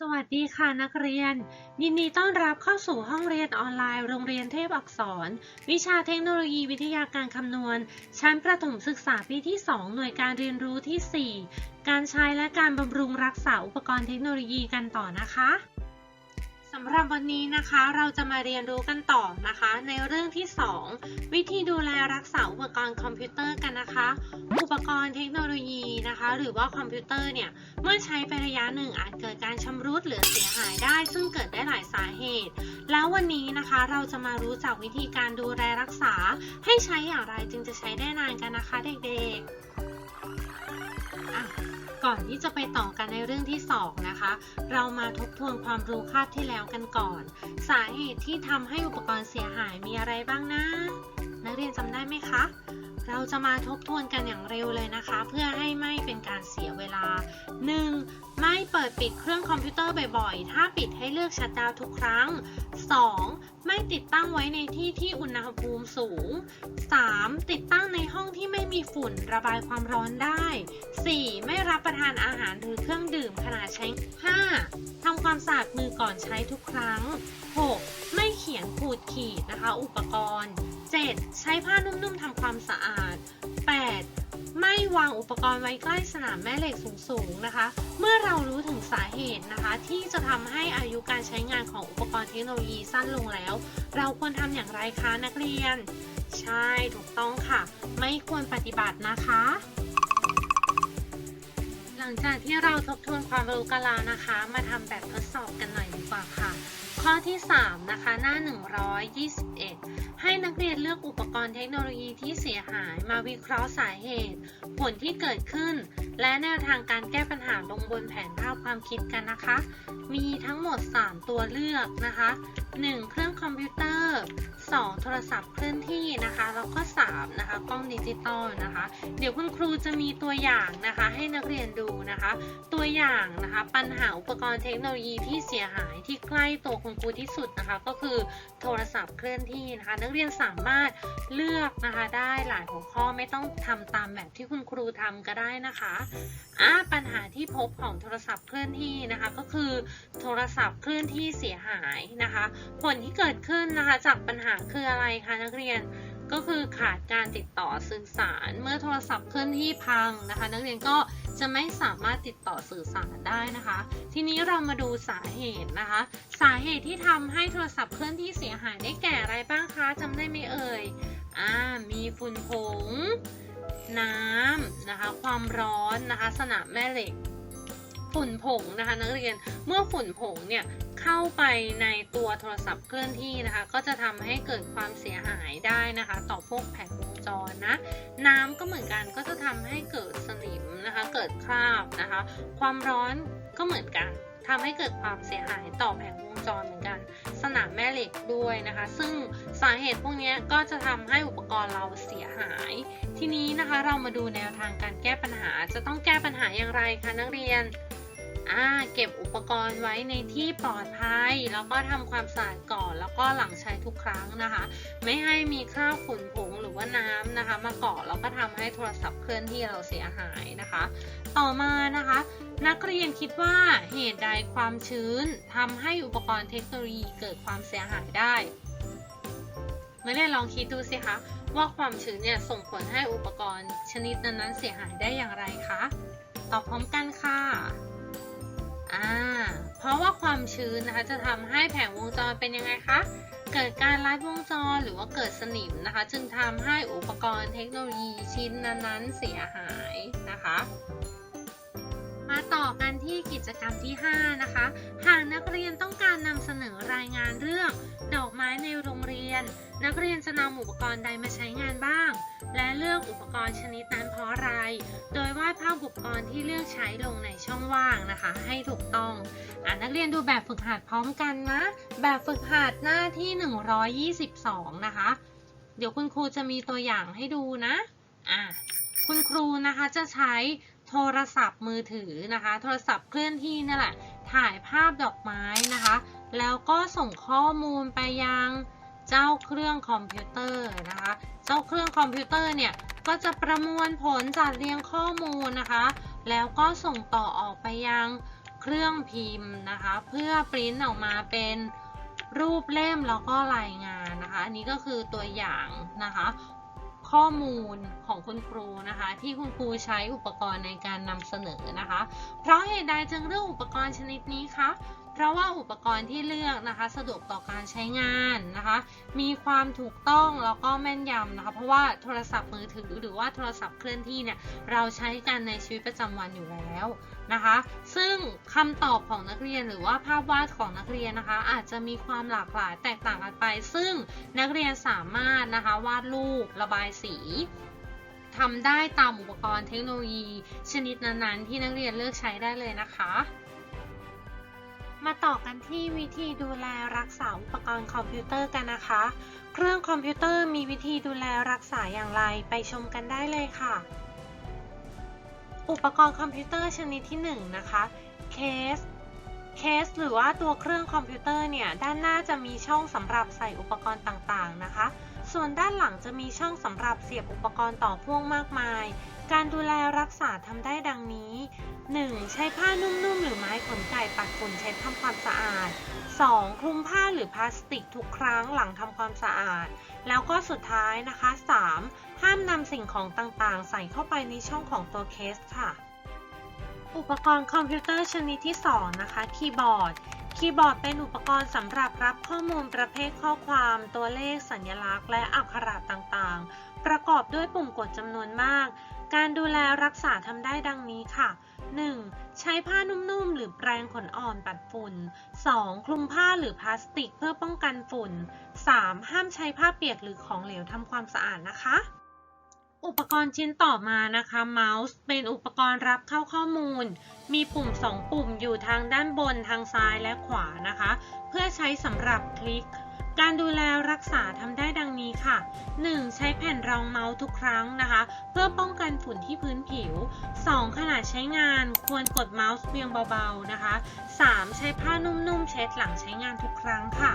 สวัสดีค่ะนักเรียน ยินดีต้อนรับเข้าสู่ห้องเรียนออนไลน์ โรงเรียนเทพอักษร วิชาเทคโนโลยีวิทยาการคำนวณ ชั้นประถมศึกษาปีที่ 2 หน่วยการเรียนรู้ที่ 4 การใช้และการบำรุงรักษาอุปกรณ์เทคโนโลยีกันต่อนะคะำหรับวันนี้นะคะเราจะมาเรียนรู้กันต่อนะคะ ในเรื่องที่ 2 วิธีดูแลรักษาอุปกรณ์คอมพิวเตอร์กันนะคะ อุปกรณ์เทคโนโลยีนะคะ หรือว่าคอมพิวเตอร์เนี่ยเมื่อใช้ไประยะหนึ่งอาจเกิดการชำรุดหรือเสียหายได้ ซึ่งเกิดได้หลายสาเหตุ แล้ววันนี้นะคะเราจะมารู้จักวิธีการดูแลรักษา ให้ใช้อย่างไรจึงจะใช้ได้นานกันนะคะเด็กๆ ก่อนที่จะไปต่อกันในเรื่องที่ 2 นะคะ เรามาทบทวนความรู้คาบที่แล้วกันก่อน สาเหตุที่ทำให้อุปกรณ์เสียหายมีอะไรบ้างนะ นักเรียนจำได้ไหมคะ เราจะมาทบทวนกันอย่างเร็วเลยนะคะ เพื่อให้ไม่เป็นการเสียเวลา 1. ไม่เปิดปิดเครื่องคอมพิวเตอร์บ่อยๆ ถ้าปิดให้เลือกชัดดาวทุกครั้ง 2. ไม่ติดตั้งไว้ในที่ที่อุณหภูมิสูง 3. ติดตั้งในห้องที่ไม่มีฝุ่นระบายความร้อนได้ 4. ไม่รับประทานอาหารหรือเครื่องดื่มขณะใช้ 5. ทำความสะอาดมือก่อนใช้ทุกครั้ง 6. ไม่เขียนขูดขีดนะคะ อุปกรณ์ 7. ใช้ผ้านุ่มๆทำความสะอาด 8. ไม่วางอุปกรณ์ไว้ใกล้สนามแม่เหล็กสูงๆนะคะ เมื่อเรารู้ถึงสาเหตุนะคะ ที่จะทำให้อายุการใช้งานของอุปกรณ์เทคโนโลยีสั้นลงแล้ว เราควรทำอย่างไรคะนักเรียน ใช่ถูกต้องค่ะ ไม่ควรปฏิบัตินะคะ หลังจากที่เราทบทวนความรู้กันแล้วนะคะ มาทำแบบทดสอบกันหน่อยดีกว่าค่ะ ข้อที่ 3 นะคะ หน้า 121 ให้นักเรียนเลือกอุปกรณ์เทคโนโลยีที่เสียหายมาวิเคราะห์สาเหตุ ผลที่เกิดขึ้นและแนวทางการแก้ปัญหาลงบนแผนภาพความคิดกันนะคะ มีทั้งหมด 3 ตัวเลือกนะคะ 1. เครื่องคอมพิวเตอร์ 2. โทรศัพท์เคลื่อนที่นะคะ แล้วก็ 3. นะคะ กล้องดิจิตอลนะคะ เดี๋ยวคุณครูจะมีตัวอย่างนะคะ ให้นักเรียนดูนะคะ ตัวอย่างนะคะ ปัญหาอุปกรณ์เทคโนโลยีที่เสียหายที่ใกล้ตัวคุณครูที่สุดนะคะ ก็คือโทรศัพท์เคลื่อนที่นะคะ นักเรียนสามารถเลือกนะคะ ได้หลายหัวข้อไม่ต้องทำตามแบบที่คุณครูทำก็ได้นะคะอ่าปัญหาที่พบของโทรศัพท์เคลื่อนที่นะคะก็คือโทรศัพท์เคลื่อนที่เสียหายนะคะ ผลที่เกิดขึ้นนะคะจากปัญหาคืออะไรคะนักเรียนก็คือขาดการติดต่อสื่อสารเมื่อโทรศัพท์เคลื่อนที่พังนะคะ นักเรียนก็จะไม่สามารถติดต่อสื่อสารได้นะคะ ทีนี้เรามาดูสาเหตุนะคะ สาเหตุที่ทำให้โทรศัพท์เคลื่อนที่เสียหายได้แก่อะไรบ้างคะจำได้ไหมเอ่ยอ่ามีฝุ่นผง น้ำนะคะ ความร้อนนะคะสนามแม่เหล็ก ฝุ่นผงนะคะนักเรียนเมื่อฝุ่นผงเนี่ยเข้าไปในตัวโทรศัพท์เคลื่อนที่นะคะ ก็จะทำให้เกิดความเสียหายได้นะคะ ต่อพวกแผงวงจรนะ น้ำก็เหมือนกันก็จะทำให้เกิดสนิมนะคะ เกิดคราบนะคะ ความร้อนก็เหมือนกัน ทำให้เกิดความเสียหายต่อแผงวงจรเหมือนกัน สนามแม่เหล็กด้วยนะคะ ซึ่งสาเหตุพวกนี้ก็จะทำให้อุปกรณ์เราเสียหาย ทีนี้นะคะเรามาดูแนวทางการแก้ปัญหาจะต้องแก้ปัญหาอย่างไรคะนักเรียนเก็บอุปกรณ์ไว้ในที่ปลอดภัย แล้วก็ทำความสะอาดก่อน แล้วก็หลังใช้ทุกครั้งนะคะ ไม่ให้มีคราบฝุ่นผง รือว่าน้ำนะคะมาเกาะแล้วก็ทำให้โทรศัพท์เคลื่อนที่เราเสียหายนะคะ ต่อมานะคะ นักเรียนคิดว่าเหตุใดความชื้นทำให้อุปกรณ์เทคโนโลยีเกิดความเสียหายได้นักเรียนลองคิดดูสิคะว่าความชื้นเนี่ยส่งผลให้อุปกรณ์ชนิดนั้นๆเสียหายได้อย่างไรคะตอบพร้อมกันค่ะอ่าเพราะว่าความชื้นนะคะจะทำให้แผงวงจรเป็นยังไงคะ เกิดการลัดวงจรหรือว่าเกิดสนิมนะคะ จึงทำให้อุปกรณ์เทคโนโลยีชิ้นนั้นๆเสียหายนะคะ มาต่อกันที่กิจกรรมที่ 5 นะคะ นักเรียนต้องการนำเสนอรายงานเรื่อง ดอกไม้ในโรงเรียน นักเรียนจะนำอุปกรณ์ใดมาใช้งานบ้าง และเลือกอุปกรณ์ชนิดนั้นเพราะอะไร โดยวาดภาพอุปกรณ์ที่เลือกใช้ลงในช่องว่างนะคะ ให้ถูกต้องอ่านักเรียนดูแบบฝึกหัดพร้อมกันนะ แบบฝึกหัดหน้าที่ 122 นะคะ เดี๋ยวคุณครูจะมีตัวอย่างให้ดูนะอ่าคุณครูนะคะจะใช้โทรศัพท์มือถือนะคะ โทรศัพท์เคลื่อนที่นี่แหละ ถ่ายภาพดอกไม้นะคะ แล้วก็ส่งข้อมูลไปยังเจ้าเครื่องคอมพิวเตอร์นะคะ เจ้าเครื่องคอมพิวเตอร์เนี่ยก็จะประมวลผลจัดเรียงข้อมูลนะคะ แล้วก็ส่งต่อออกไปยังเครื่องพิมพ์นะคะ เพื่อปริ้นออกมาเป็นรูปเล่มแล้วก็รายงานนะคะ อันนี้ก็คือตัวอย่างนะคะ ข้อมูลของคุณครูนะคะ ที่คุณครูใช้อุปกรณ์ในการนำเสนอนะคะ เพราะเหตุใดจึงเลือกอุปกรณ์ชนิดนี้คะ เพราะว่าอุปกรณ์ที่เลือกนะคะสะดวกต่อการใช้งานนะคะ มีความถูกต้องแล้วก็แม่นยำนะคะ เพราะว่าโทรศัพท์มือถือหรือว่าโทรศัพท์เคลื่อนที่เนี่ยเราใช้กันในชีวิตประจำวันอยู่แล้วนะคะ ซึ่งคำตอบของนักเรียนหรือว่าภาพวาดของนักเรียนนะคะ อาจจะมีความหลากหลายแตกต่างกันไป ซึ่งนักเรียนสามารถนะคะวาดรูประบายสีทำได้ตามอุปกรณ์เทคโนโลยี ชนิดนั้นๆ ที่นักเรียนเลือกใช้ได้เลยนะคะ มาต่อกันที่วิธีดูแลรักษาอุปกรณ์คอมพิวเตอร์กันนะคะ เครื่องคอมพิวเตอร์มีวิธีดูแลรักษาอย่างไรไปชมกันได้เลยค่ะ อุปกรณ์คอมพิวเตอร์ชนิดที่1นะคะ เคส เคสหรือว่าตัวเครื่องคอมพิวเตอร์เนี่ย ด้านหน้าจะมีช่องสำหรับใส่อุปกรณ์ต่างๆนะคะ ส่วนด้านหลังจะมีช่องสำหรับเสียบอุปกรณ์ต่อพ่วงมากมาย การดูแลรักษาทำได้ดังนี้ 1. ใช้ผ้านุ่มๆ หรือไม้ขนไก่ปัดฝุ่นเช็ดทำความสะอาด 2. คลุมผ้าหรือพลาสติกทุกครั้งหลังทำความสะอาด แล้วก็สุดท้ายนะคะ 3. ห้ามนำสิ่งของต่างๆ ใส่เข้าไปในช่องของตัวเคสค่ะ อุปกรณ์คอมพิวเตอร์ชนิดที่ 2 นะคะ คีย์บอร์ดคีย์บอร์ดเป็นอุปกรณ์สำหรับรับข้อมูลประเภทข้อความ ตัวเลข สัญลักษณ์ และอักขระต่างๆ ประกอบด้วยปุ่มกดจำนวนมาก การดูแลรักษาทำได้ดังนี้ค่ะ 1. ใช้ผ้านุ่มๆ หรือแปรงขนอ่อนปัดฝุ่น 2. คลุมผ้าหรือพลาสติกเพื่อป้องกันฝุ่น 3. ห้ามใช้ผ้าเปียกหรือของเหลวทำความสะอาดนะคะ อุปกรณ์ชิ้นต่อมานะคะเมาส์เป็นอุปกรณ์รับเข้าข้อมูล มีปุ่ม 2 ปุ่มอยู่ทางด้านบนทางซ้ายและขวานะคะ เพื่อใช้สำหรับคลิก การดูแลรักษาทำได้ดังนี้ค่ะ 1. ใช้แผ่นรองเมาส์ทุกครั้งนะคะ เพื่อป้องกันฝุ่นที่พื้นผิว 2. ขณะใช้งานควรกดเมาส์เพียงเบาๆนะคะ 3. ใช้ผ้านุ่มๆ เช็ดหลังใช้งานทุกครั้งค่ะ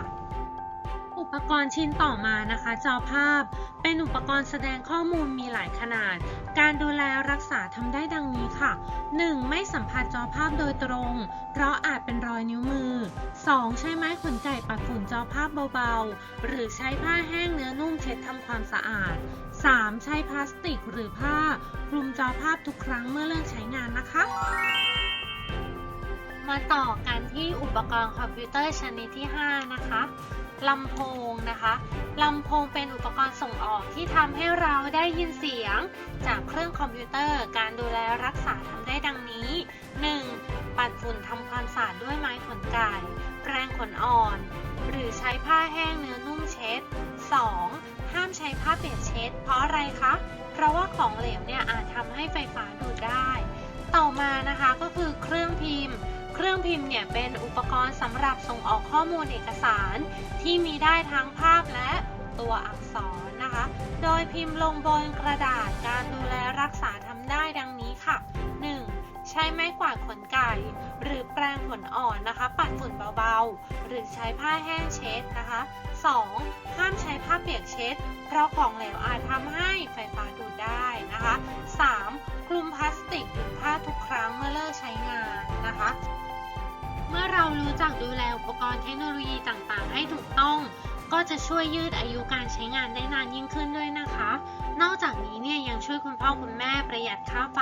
อุปกรณ์ชิ้นต่อมานะคะ จอภาพ เป็นอุปกรณ์แสดงข้อมูลมีหลายขนาด การดูแลรักษาทำได้ดังนี้ค่ะ 1. ไม่สัมผัสจอภาพโดยตรง เพราะอาจเป็นรอยนิ้วมือ 2. ใช้ไม้ขนไก่ปัดฝุ่นจอภาพเบาๆ หรือใช้ผ้าแห้งเนื้อนุ่มเช็ดทำความสะอาด 3. ใช้พลาสติกหรือผ้าคลุมจอภาพทุกครั้งเมื่อเลิกใช้งานนะคะ มาต่อกันที่อุปกรณ์คอมพิวเตอร์ชนิดที่ 5 นะคะลำโพงนะคะ ลำโพงเป็นอุปกรณ์ส่งออกที่ทำให้เราได้ยินเสียง จากเครื่องคอมพิวเตอร์ การดูแลรักษาทำได้ดังนี้ 1. ปัดฝุ่นทำความสะอาดด้วยไม้ขนไก่แปรงขนอ่อน หรือใช้ผ้าแห้งเนื้อนุ่มเช็ด 2. ห้ามใช้ผ้าเปียกเช็ด เพราะอะไรคะ เพราะว่าของเหลวเนี่ยอาจทำให้ไฟฟ้าดูดได้ ต่อมานะคะก็คือเครื่องพิมพ์ เครื่องพิมพ์เนี่ยเป็นอุปกรณ์สำหรับส่งออกข้อมูลเอกสาร ที่มีได้ทั้งภาพและตัวอักษรนะคะ โดยพิมพ์ลงบนกระดาษการดูแลรักษาทำได้ดังนี้ค่ะ 1. ใช้ไม้กวาดขนไก่ หรือแปรงขนอ่อนนะคะ ปัดฝุ่นเบาๆ หรือใช้ผ้าแห้งเช็ดนะคะ 2. ห้ามใช้ผ้าเปียกเช็ด เพราะของเหลวอาจทำให้ไฟฟ้าดูดได้นะคะ 3. คลุมพลาสติกหรือผ้าทุกครั้งเมื่อเลิกใช้งานนะคะ เมื่อเรารู้จักดูแลอุปกรณ์เทคโนโลยีต่างๆ ให้ถูกต้อง ก็จะช่วยยืดอายุการใช้งานได้นานยิ่งขึ้นด้วยนะคะ นอกจากนี้เนี่ยยังช่วยคุณพ่อคุณแม่ประหยัดค่าไฟ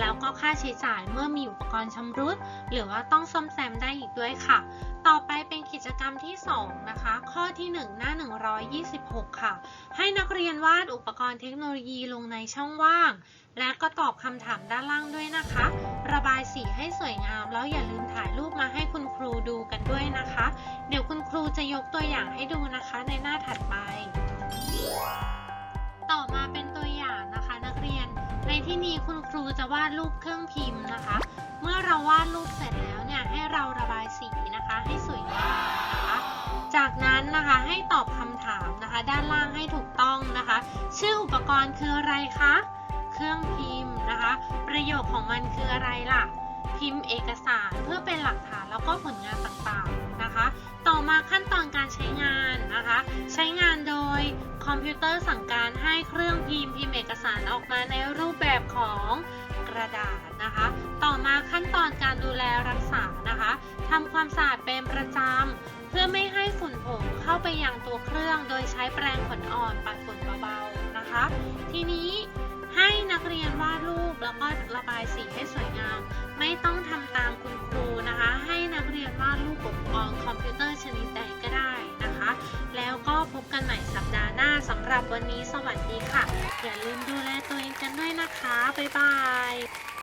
แล้วก็ค่าใช้จ่ายเมื่อมีอุปกรณ์ชำรุด หรือว่าต้องซ่อมแซมได้อีกด้วยค่ะ ต่อไปเป็นกิจกรรมที่ 2 นะคะ ข้อที่ 1 หน้า 126 ค่ะ ให้นักเรียนวาดอุปกรณ์เทคโนโลยีลงในช่องว่าง และก็ตอบคำถามด้านล่างด้วยนะคะ ระบายสีให้สวยงาม แล้วอย่าลืมถ่ายรูปมาให้คุณครูดูกันด้วยนะคะ เดี๋ยวคุณครูจะยกตัวอย่างให้ดูนะคะในหน้าถัดไป ต่อมาเป็นตัวอย่างนะคะ นักเรียน ในที่นี้คุณครูจะวาดรูปเครื่องพิมพ์นะคะ เมื่อเราวาดรูปเสร็จแล้วเนี่ยให้เราระบายสีนะคะ ให้สวยงามนะคะ จากนั้นนะคะให้ตอบคำถามนะคะ ด้านล่างให้ถูกต้องนะคะ ชื่ออุปกรณ์คืออะไรคะ เครื่องพิมพ์นะคะ ประโยชน์ของมันคืออะไรล่ะ พิมพ์เอกสารเพื่อเป็นหลักฐานแล้วก็ผลงานต่างๆนะคะ ต่อมาขั้น อมพิวเตอร์สั่งการให้เครื่องพิมพ์พิมพ์เอกสารออกมาในรูปแบบของกระดาษนะคะ ต่อมาขั้นตอนการดูแลรักษานะคะทำความสะอาดเป็นประจำ เพื่อไม่ให้ฝุ่นผงเข้าไปยังตัวเครื่อง โดยใช้แปรงขนอ่อนปัดฝุ่นเบาๆนะคะ ทีนี้ นักเรียนวาดรูปแล้วก็ระบายสีให้สวยงาม ไม่ต้องทำตามคุณครูนะคะ ให้นักเรียนวาดรูปอุปกรณ์คอมพิวเตอร์ชนิดใดก็ได้นะคะ แล้วก็พบกันใหม่สัปดาห์หน้าสำหรับวันนี้สวัสดีค่ะ อย่าลืมดูแลตัวเองกันด้วยนะคะ บ๊ายบาย